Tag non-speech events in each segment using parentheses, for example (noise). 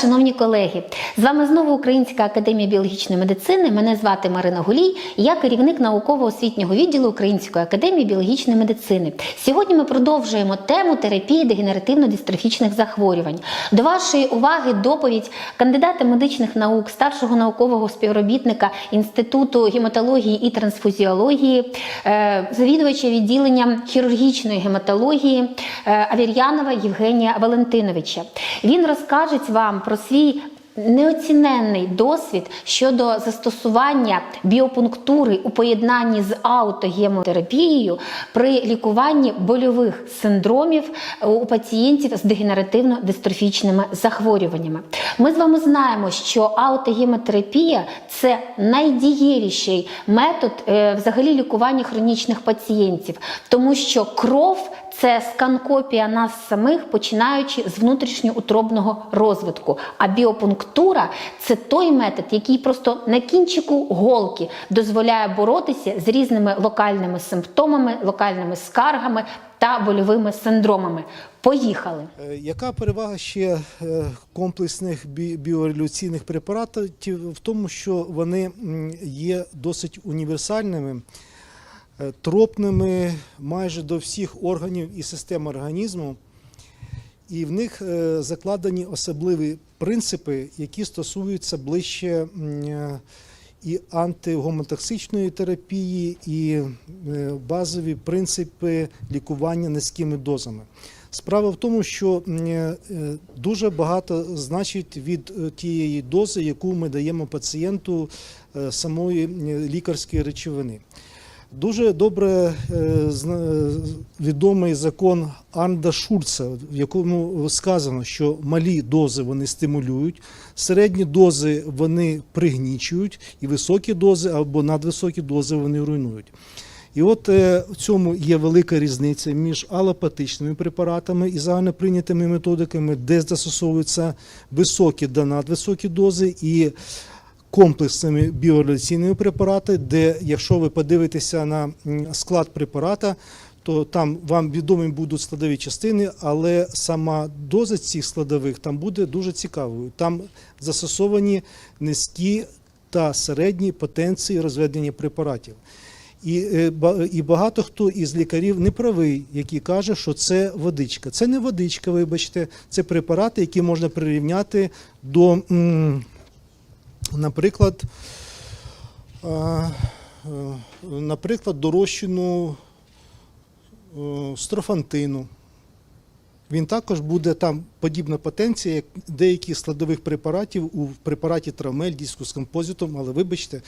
Шановні колеги! З вами знову Українська академія біологічної медицини. Мене звати Марина Гулій. Я керівник науково-освітнього відділу Української академії біологічної медицини. Сьогодні ми продовжуємо тему терапії дегенеративно-дистрофічних захворювань. До вашої уваги доповідь кандидата медичних наук, старшого наукового співробітника Інституту гематології і трансфузіології, е, завідувача відділення хірургічної гематології е, Авір'янова Євгенія Валентиновича. Він розкаже вам про свій неоціненний досвід щодо застосування біопунктури у поєднанні з аутогемотерапією при лікуванні больових синдромів у пацієнтів з дегенеративно-дистрофічними захворюваннями. Ми з вами знаємо, що аутогемотерапія це найдієвіший метод е, взагалі лікування хронічних пацієнтів, тому що кров це скан-копія нас самих, починаючи з внутрішньоутробного розвитку. А біопунктура це той метод, який просто на кінчику голки дозволяє боротися з різними локальними симптомами, локальними скаргами та больовими синдромами. Поїхали! Е, Яка перевага ще е, комплексних бі- біореволюційних препаратів в тому, що вони є досить універсальними, тропними майже до всіх органів і систем організму, і в них е, закладені особливі принципи, які стосуються ближче е, і антигомотоксичної терапії, і е, базові принципи лікування низькими дозами. Справа в тому, що е, дуже багато значить від е, тієї дози, яку ми даємо пацієнту е, самої е, лікарської речовини. Дуже добре е, відомий закон Арнда Шурца, в якому сказано, що малі дози вони стимулюють, середні дози вони пригнічують, і високі дози або надвисокі дози вони руйнують. І от е, в цьому є велика різниця між алопатичними препаратами і загальноприйнятими методиками, де застосовуються високі та надвисокі дози, і комплексними біореволюційними препарати, де, якщо ви подивитеся на склад препарата, то там вам відомі будуть складові частини, але сама доза цих складових там буде дуже цікавою. Там застосовані низькі та середні потенції розведення препаратів. І, е, і багато хто із лікарів не правий, які каже, що це водичка. Це не водичка, вибачте, це препарати, які можна прирівняти до, наприклад, е, наприклад, до е, строфантину. Він також буде там подібна потенція, як деяких складових препаратів у препараті травмель, диску з композитом, але вибачте,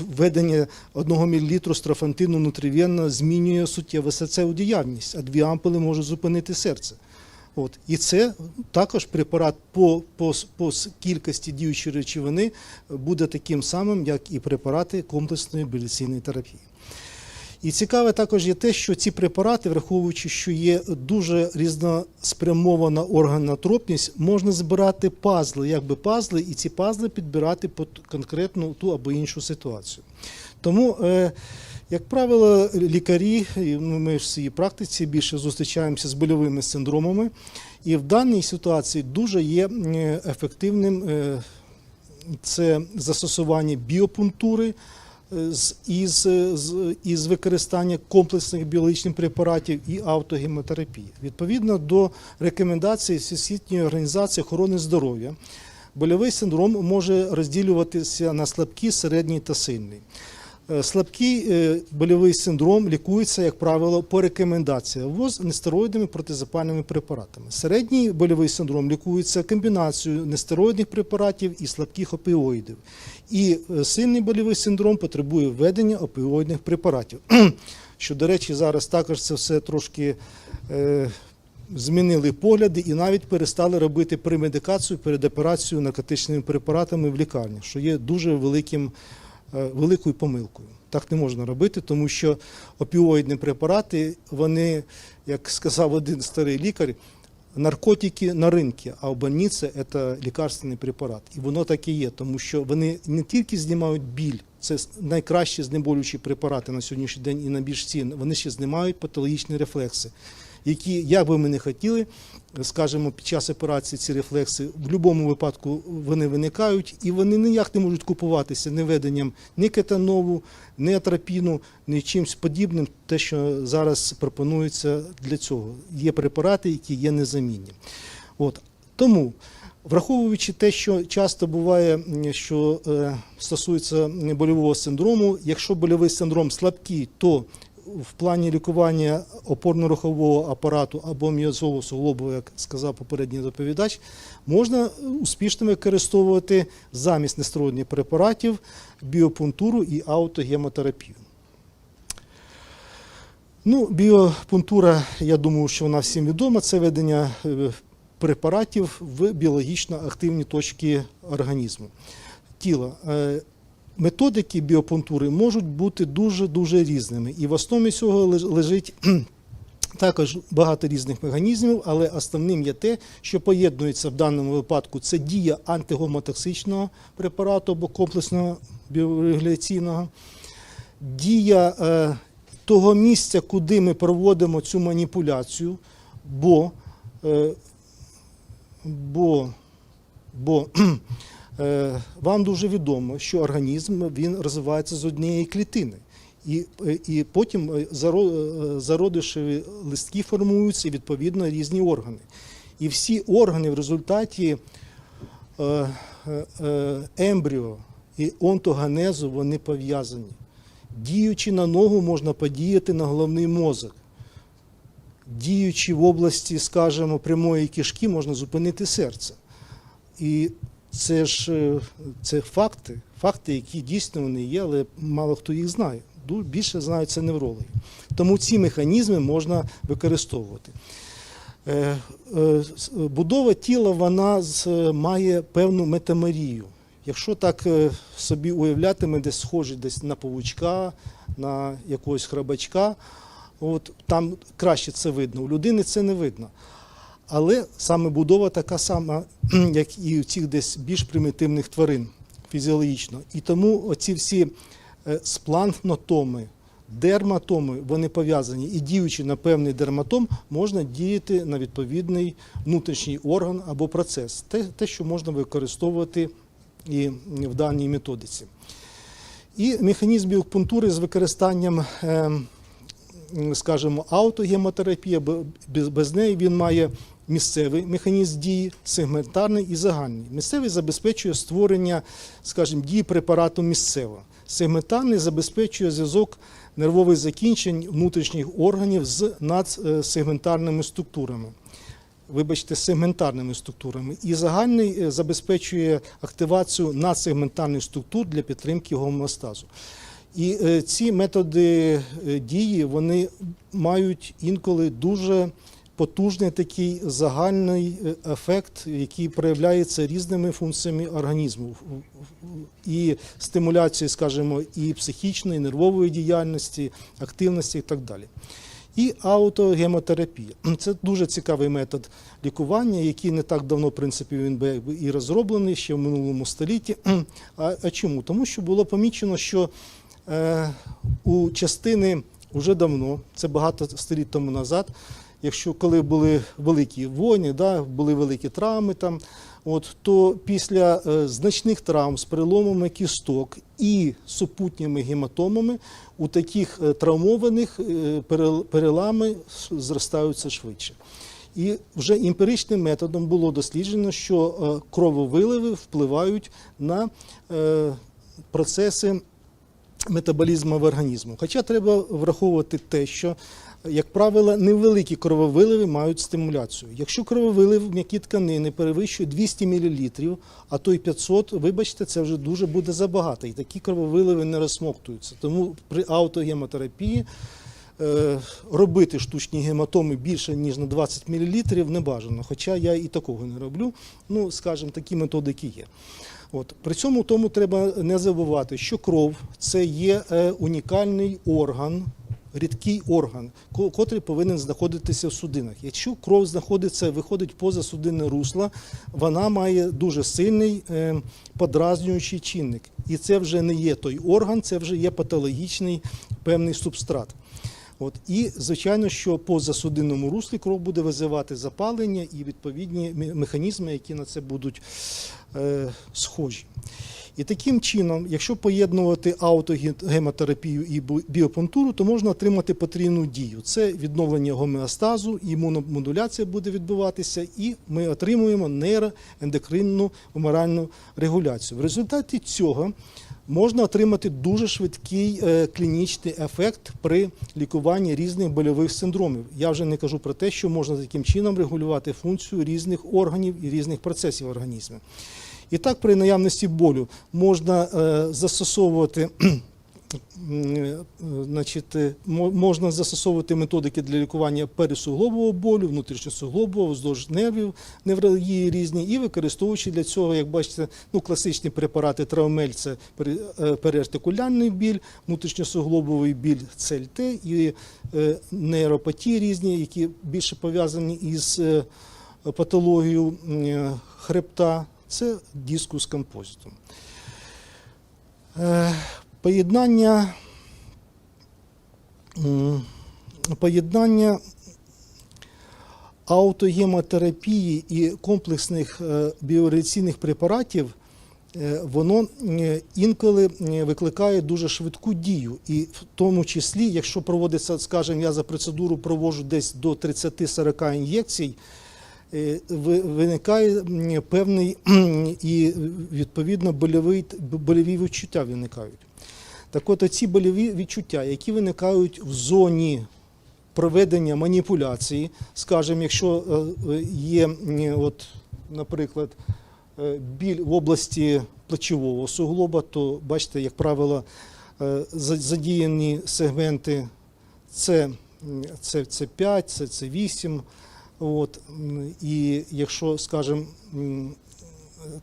введення 1 мл строфантину внутрівенно змінює суттєво серцеву діяльність, а дві ампули можуть зупинити серце. От. І це також препарат по, по, по кількості діючої речовини буде таким самим, як і препарати комплексної біоційної терапії. І цікаве також є те, що ці препарати, враховуючи, що є дуже різноспрямована органна тропність, можна збирати пазли, якби пазли, і ці пазли підбирати під конкретну ту або іншу ситуацію. Тому, е, як правило, лікарі, ну, ми в своїй практиці більше зустрічаємося з больовими синдромами, і в даній ситуації дуже є ефективним е, це застосування біопунктури е, з, із, із використання комплексних біологічних препаратів і автогемотерапії. Відповідно до рекомендацій Всесвітньої організації охорони здоров'я, больовий синдром може розділюватися на слабкий, середній та сильний. Е, Слабкий е, больовий синдром лікується, як правило, по рекомендаціям ВОЗ нестероїдними протизапальними препаратами. Середній больовий синдром лікується комбінацією нестероїдних препаратів і слабких опіоїдів. І е, сильний больовий синдром потребує введення опіоїдних препаратів. (clears throat) Що, до речі, зараз також це все трошки е, змінили погляди і навіть перестали робити премедикацію перед операцією наркотичними препаратами в лікарні, що є дуже великим великою помилкою. Так не можна робити, тому що опіоїдні препарати, вони, як сказав один старий лікар, наркотики на ринку, а в больниці це лікарственний препарат. І воно так і є, тому що вони не тільки знімають біль, це найкращі знеболюючі препарати на сьогоднішній день і найбільш цінні, вони ще знімають патологічні рефлекси. Які, як би ми не хотіли, скажімо, під час операції ці рефлекси в будь-якому випадку вони виникають, і вони ніяк не можуть купуватися ні введенням ні кетанову, ні атропіну, ні чимось подібним, те, що зараз пропонується для цього. Є препарати, які є незамінні. От. Тому, враховуючи те, що часто буває, що е, стосується больового синдрому, якщо больовий синдром слабкий, то в плані лікування опорно-рухового апарату або м'язового суглобу, як сказав попередній доповідач, можна успішно використовувати замість нестероїдних препаратів біопунктуру і аутогемотерапію. Ну, біопунктура, я думаю, що вона всім відома. Це ведення е, препаратів в біологічно активні точки організму тіла. Методики біопунктури можуть бути дуже-дуже різними. І в основі цього лежить також багато різних механізмів, але основним є те, що поєднується в даному випадку це дія антигомотоксичного препарату або комплексного біорегуляційного, дія е, того місця, куди ми проводимо цю маніпуляцію, бо, е, бо, бо вам дуже відомо, що організм він розвивається з однієї клітини. І, е, і потім е, заро- е, зародишеві листки формуються відповідно різні органи. І всі органи в результаті е, е, е, ембріо і онтогенезу вони пов'язані. Діючи на ногу, можна подіяти на головний мозок. Діючи в області, скажімо, прямої кишки, можна зупинити серце. І це ж е, це факти, факти, які дійсно вони є, але мало хто їх знає. Більше знають це неврологи. Тому ці механізми можна використовувати. Е, е, Будова тіла вона має певну метамерію. Якщо так собі уявляти, ми десь схожі десь на павучка, на якогось храбачка, от там краще це видно. У людини це не видно. Але саме будова така сама, (clears throat) як і у цих десь більш примітивних тварин фізіологічно. І тому оці всі е, дерматоми, вони пов'язані. І діючи на певний дерматом, можна діяти на відповідний внутрішній орган або процес. Те, те що можна використовувати і в даній методиці. І механізм біопунктури з використанням. ем, скажімо, без, без неї він має місцевий механізм дії, сегментарний і загальний. Місцевий забезпечує створення, скажімо, дії препарату місцево. Сегментарний забезпечує зв'язок нервових закінчень внутрішніх органів з надсегментарними структурами. Вибачте, сегментарними структурами. І загальний е, забезпечує активацію надсегментарних структур для підтримки гомеостазу. І е, ці методи е, дії вони мають інколи дуже потужний такий загальний е, ефект, який проявляється різними функціями організму і стимуляції, скажімо, і психічної, і нервової діяльності, активності і так далі. І аутогемотерапія. Це дуже цікавий метод лікування, який не так давно, в принципі, він і розроблений ще в минулому столітті. А, а чому? Тому що було помічено, що е, у частини вже давно, це багато століть тому назад, якщо коли були великі війни, да, були великі травми там, от, то після е, значних травм з переломами кісток і супутніми гематомами у таких е, травмованих е, перелами зростаються швидше. І вже емпіричним методом було досліджено, що е, крововиливи впливають на е, процеси метаболізму в організму. Хоча треба враховувати те, що, як правило, невеликі крововиливи мають стимуляцію. Якщо крововилив м'які тканини перевищує 200 мл, а то й 500, вибачте, це вже дуже буде забагато. І такі крововиливи не розсмоктуються. Тому при аутогемотерапії е, робити штучні гематоми більше, ніж на 20 мл не бажано. Хоча я і такого не роблю. Ну, скажімо, такі методики є. От. При цьому тому треба не забувати, що кров це є е, унікальний орган, рідкий орган, котрий повинен знаходитися в судинах. Якщо кров знаходиться, виходить поза судинне русло, вона має дуже сильний е, подразнюючий чинник. І це вже не є той орган, це вже є патологічний певний субстрат. От. І, звичайно, що по засудинному руслі кров буде визивати запалення і відповідні механізми, які на це будуть е, схожі. І таким чином, якщо поєднувати аутогемотерапію і біопонтуру, то можна отримати потрійну дію. Це відновлення гомеостазу, імуномодуляція буде відбуватися, і ми отримуємо нейроендокринну гуморальну регуляцію. В результаті цього можна отримати дуже швидкий е, клінічний ефект при лікуванні різних больових синдромів. Я вже не кажу про те, що можна таким чином регулювати функцію різних органів і різних процесів організму. І так, при наявності болю можна е, застосовувати. Е, Значить, е, можна застосовувати методики для лікування пересуглобового болю, внутрішньосуглобового, вздовж нервів, невралгії різні, і використовуючи для цього, як бачите, ну, класичні препарати травмель це е, переартикулярний біль, внутрішньосуглобовий біль ЦЛТ і е, нейропатії різні, які більше пов'язані із патологією хребта, це дискус композитум. Поєднання, поєднання аутогемотерапії і комплексних е, біореаційних препаратів, е, воно інколи викликає дуже швидку дію. І в тому числі, якщо проводиться, скажімо, я за процедуру проводжу десь до 30-40 ін'єкцій, е, виникає певний і відповідно больовий, больові відчуття виникають. Так от ці больові відчуття, які виникають в зоні проведення маніпуляції, скажімо, якщо е, є, от, наприклад, е, біль в області плечового суглоба, то бачите, як правило, е, задіяні сегменти це, це, це 5, це, це 8. От, і якщо, скажімо,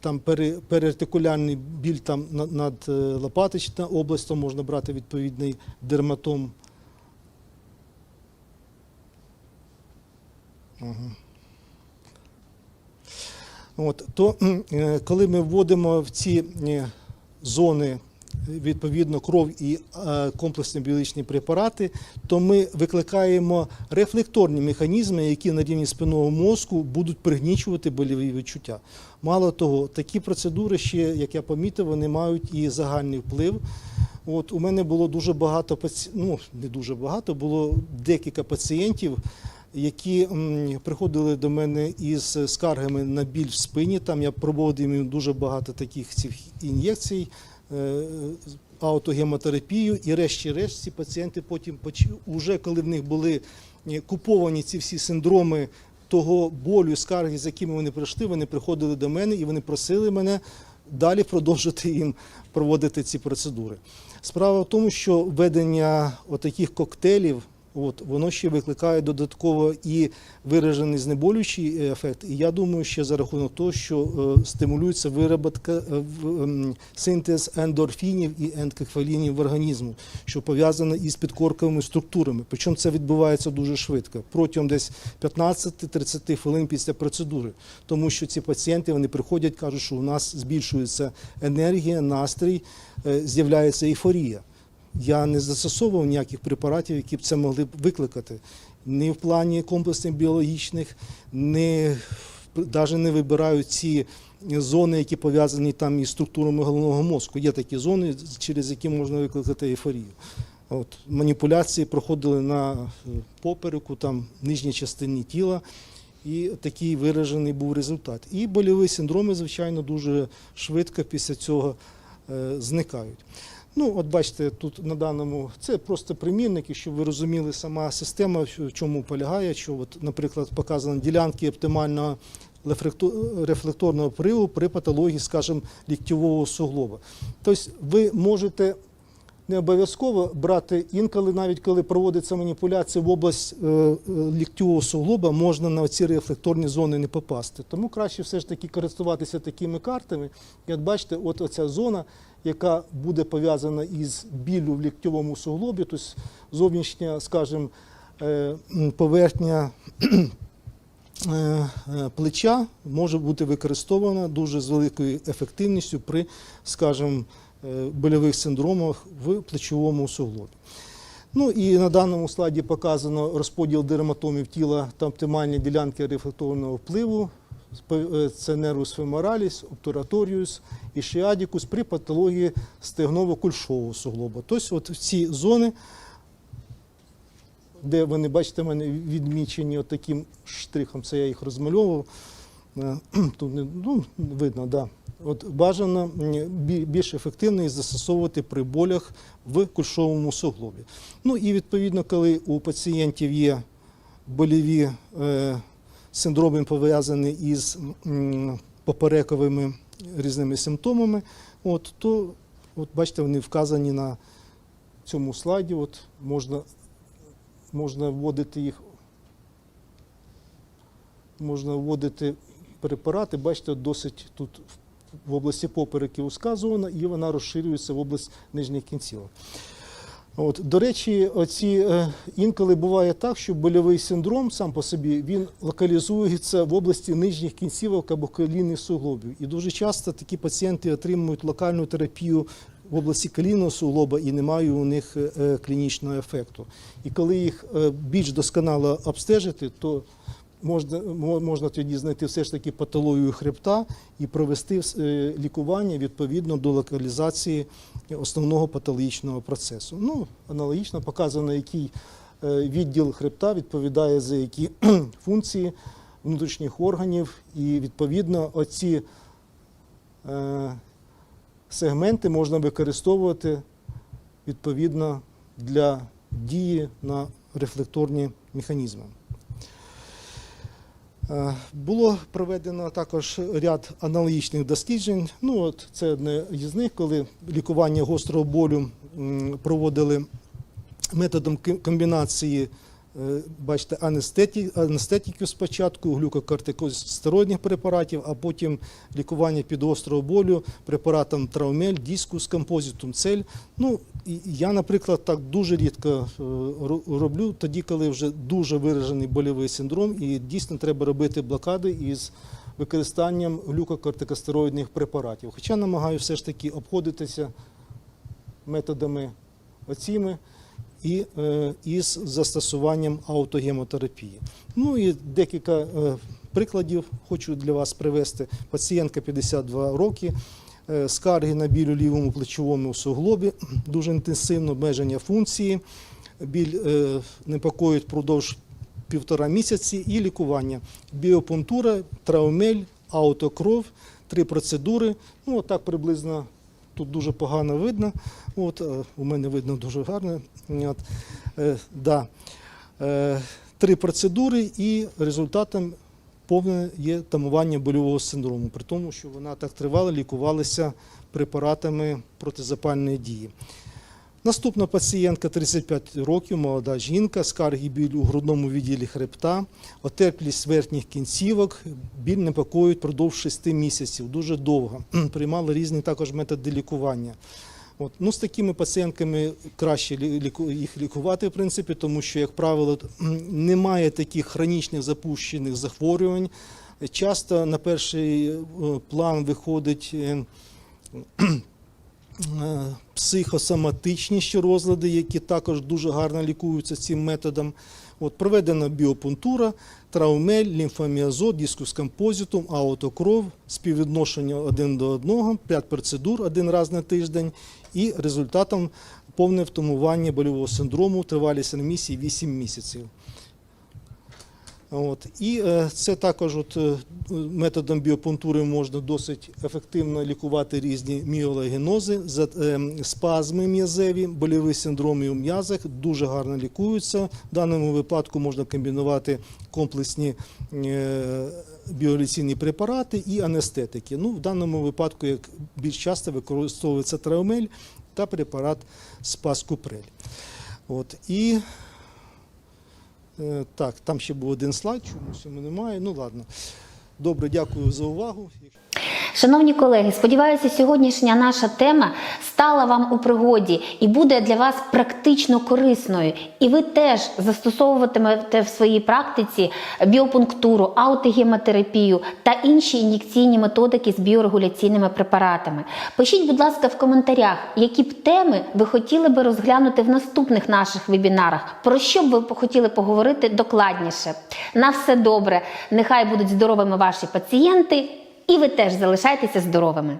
там пере- переартикулярний біль там над е, лопатична область, то можна брати відповідний дерматом. От, то е, коли ми вводимо в ці е, зони відповідно кров і е, комплексні біологічні препарати, то ми викликаємо рефлекторні механізми, які на рівні спинного мозку будуть пригнічувати больові відчуття. Мало того, такі процедури ще, як я помітив, вони мають і загальний вплив. От у мене було дуже багато паці... ну не дуже багато, було декілька пацієнтів, які приходили до мене із скаргами на біль в спині. Там я проводив їм дуже багато таких цих ін'єкцій, аутогемотерапію, і решті-решт ці пацієнти потім уже коли в них були е, куповані ці всі синдроми того болю, скарги, з якими вони прийшли, вони приходили до мене і вони просили мене далі продовжити їм проводити ці процедури. Справа в тому, що введення отаких коктейлів, от, воно ще викликає додатково і виражений знеболюючий ефект. І я думаю, ще за рахунок того, що е, стимулюється вироботка е, ем, синтез ендорфінів і енкефалінів в організму, що пов'язано із підкорковими структурами. Причому це відбувається дуже швидко, протягом десь 15-30 хвилин після процедури. Тому що ці пацієнти вони приходять, кажуть, що у нас збільшується енергія, настрій, е, з'являється ейфорія. Я не застосовував ніяких препаратів, які б це могли б викликати. Ні в плані комплексних біологічних, ні навіть не вибираю ці зони, які пов'язані там із структурами головного мозку. Є такі зони, через які можна викликати ейфорію. От, маніпуляції проходили на е, попереку, там нижній частині тіла. І такий виражений був результат. І больові синдроми, звичайно, дуже швидко після цього е, зникають. Ну, от бачите, тут на даному це просто примірники, щоб ви розуміли сама система, в чому полягає, що, от, наприклад, показані ділянки оптимального рефлекторного приву при патології, скажімо, ліктьового суглоба. Тобто ви можете не обов'язково брати інколи, навіть коли проводиться маніпуляція в область е, е, суглоба, можна на ці рефлекторні зони не попасти. Тому краще все ж таки користуватися такими картами. І от бачите, от оця зона, яка буде пов'язана із біллю в ліктьовому суглобі, тобто зовнішня, скажімо, е, поверхня (clears throat) е, е, плеча може бути використована дуже з великою ефективністю при, скажімо, больових синдромах в плечовому суглобі. Ну і на даному слайді показано розподіл дерматомів тіла та оптимальні ділянки рефлекторного впливу. Е, Це нервус фемораліс, обтураторіус і шиадікус при патології стегново-кульшового суглоба. Тобто от в ці зони, де вони, бачите, в мене відмічені таким штрихом, це я їх розмальовував. Е, Тут ну, видно, да. От бажано більш ефективно їх застосовувати при болях в кульшовому суглобі. Ну і відповідно, коли у пацієнтів є боліві е, синдроми, пов'язані із поперековими різними симптомами, от, то от бачите, вони вказані на цьому слайді. От можна, можна вводити їх можна вводити препарати. Бачите, досить тут в області попереків узка зона, і вона розширюється в область нижніх кінцівок. От, до речі, оці, е, інколи буває так, що больовий синдром сам по собі він локалізується в області нижніх кінцівок або колінних суглобів. І дуже часто такі пацієнти отримують локальну терапію в області колінного суглоба і немає у них е, е, клінічного ефекту. І коли їх більш досконало обстежити, то можна, можна тоді знайти все ж таки патологію хребта і провести е, лікування відповідно до локалізації основного патологічного процесу. Ну, аналогічно показано, який е, відділ хребта відповідає за які (clears throat) функції внутрішніх органів, і відповідно оці е, сегменти можна використовувати відповідно для дії на рефлекторні механізми. Е, Було проведено також ряд аналогічних досліджень. Ну, от це одне із них, коли лікування гострого болю проводили методом комбінації, бачите, анестеті, анестетиків спочатку, глюкокортикостероїдних препаратів, а потім лікування під гострого болю препаратом травмель, дискус, композитум, цель. Ну, я, наприклад, так дуже рідко е, роблю, тоді, коли вже дуже виражений больовий синдром, і дійсно треба робити блокади із використанням глюкокортикостероїдних препаратів. Хоча намагаюся все ж таки обходитися методами оціми і е, із застосуванням аутогемотерапії. Ну і декілька е, прикладів хочу для вас привести. Пацієнтка 52 роки, е, скарги на біль у лівому плечовому суглобі, дуже інтенсивне обмеження функції, біль непокоїть впродовж півтора місяці і лікування. Біопунктура, травмель, аутокров, три процедури. Ну, отак приблизно тут дуже погано видно. От, е, у мене видно дуже гарно. От, е, да. е, три процедури і результатом повне є тамування больового синдрому, при тому, що вона так тривало лікувалася препаратами протизапальної дії. Наступна пацієнтка 35 років, молода жінка, скарги біль у грудному відділі хребта, отерплість верхніх кінцівок, біль непокоїть продовж 6 місяців, дуже довго. (clears throat) Приймали різні також методи лікування. От. Ну, з такими пацієнтками краще їх лікувати, в принципі, тому що, як правило, (clears throat) немає таких хронічних запущених захворювань. Часто на перший е, план виходить е, (clears throat) психосоматичні ще розлади, які також дуже гарно лікуються цим методом. От, проведена біопунктура, травмель, лімфоміазот, дискус композитум, аутокров, співвідношення один до одного, 5 процедур один раз на тиждень, і результатом повне втамування больового синдрому, тривалість ремісії 8 місяців. От. І е, це також от, е, методом біопунктури можна досить ефективно лікувати різні міолагенози, за- е, спазми м'язеві, больові синдроми у м'язах дуже гарно лікуються. В даному випадку можна комбінувати комплексні біоліційні препарати і анестетики. Ну, в даному випадку, як більш часто використовується травмель та препарат спаскупрель. От. І Так, там ще був один слайд, чомусь йому немає. Ну ладно. Добре, дякую за увагу. Шановні колеги, сподіваюся, сьогоднішня наша тема стала вам у пригоді і буде для вас практично корисною. І ви теж застосовуватимете в своїй практиці біопунктуру, аутогемотерапію та інші ін'єкційні методики з біорегуляційними препаратами. Пишіть, будь ласка, в коментарях, які б теми ви хотіли би розглянути в наступних наших вебінарах, про що б ви хотіли поговорити докладніше. На все добре, нехай будуть здоровими ваші пацієнти, і ви теж залишайтеся здоровими.